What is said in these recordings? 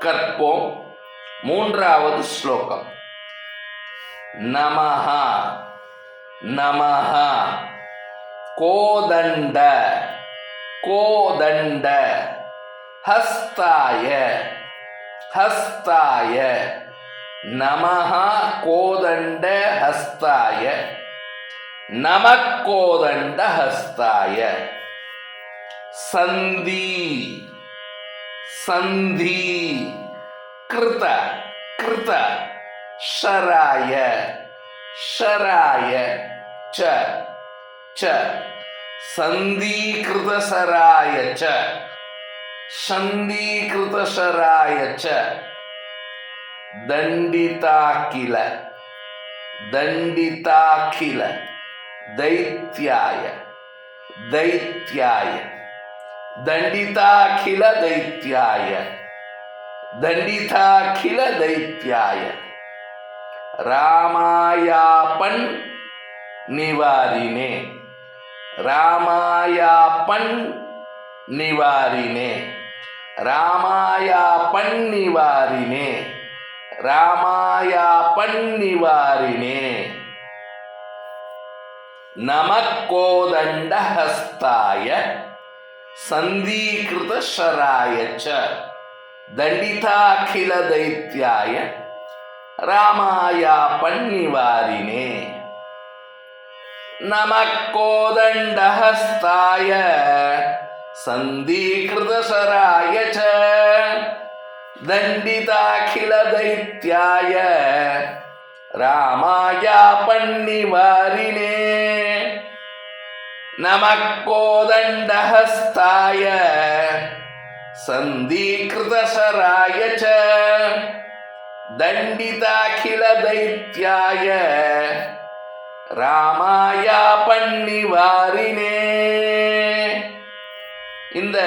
கற்போம். மூன்றாவது ஸ்லோகம். நமஹா நமஹா கோதண்ட கோதண்ட ஹஸ்தாய ஹஸ்தாய நமஹா கோதண்ட ஹஸ்தாய நமக்கோதண்ட ஹஸ்தாய. சந்தி संधि। कृत कृत, शराय शराय, च च। संधि कृत शराय, च। संधि कृत शराय, च। दंडिता किल दंडिता किल दैत्याय दैत्याय। दंडिताखिल दैत्याय दंडिताखिल दैत्याय रामायापन निवारिने रामायापन निवारिने रामायापन निवारिने रामायापन निवारिणे। नमकोदंडहस्ताय हस्ताय ச தண்டிதாகில தைத்தியாய ராமாயா பன்னிவாரினே நமக்கோதண்டஹஸ்தாய சந்தீகிருதசராய ச தண்டிதாகில தைத்தியாய ராமாயா பன்னிவாரினே நமக்கோதண்டஹஸ்தாய சந்தீகிருதசராய ச தண்டிதாகில தைத்தியாய ராமாயா பன்னிவாரினே இந்த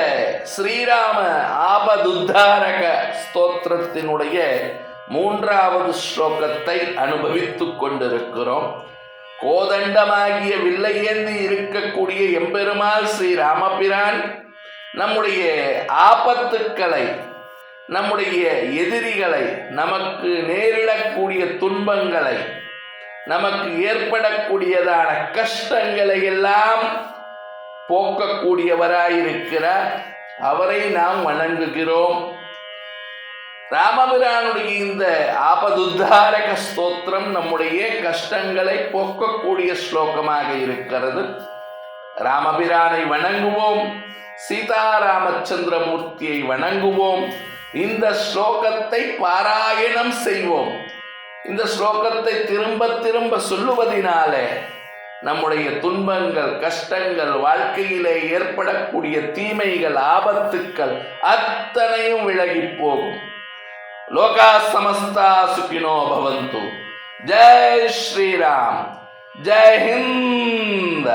ஸ்ரீராம ஆபதுத்தாரக ஸ்தோத்திரத்தினுடைய மூன்றாவது ஸ்லோகத்தை அனுபவித்துக் கொண்டிருக்கிறோம். கோதண்டமாகிய வில்லையேந்தி இருக்கக்கூடிய எம்பெருமாள் ஸ்ரீ ராமபிரான் நம்முடைய ஆபத்துக்களை நம்முடைய எதிரிகளை நமக்கு நேரிடக்கூடிய துன்பங்களை நமக்கு ஏற்படக்கூடியதான கஷ்டங்களை எல்லாம் போக்கக்கூடியவராயிருக்கிறார். அவரை நாம் வணங்குகிறோம். ராமபிரானுடைய இந்த ஆபதுத்தாரக ஸ்தோத்திரம் நம்முடைய கஷ்டங்களை போக்கக்கூடிய ஸ்லோகமாக இருக்கிறது. ராமபிரானை வணங்குவோம். சீதாராமச்சந்திரமூர்த்தியை வணங்குவோம். இந்த ஸ்லோகத்தை பாராயணம் செய்வோம். இந்த ஸ்லோகத்தை திரும்ப திரும்ப சொல்லுவதினாலே நம்முடைய துன்பங்கள் கஷ்டங்கள் வாழ்க்கையிலே ஏற்படக்கூடிய தீமைகள் ஆபத்துக்கள் அத்தனையும் விலகி போகும். लोका समस्ता सुखिनो भवंतु जय श्री राम जय हिंद।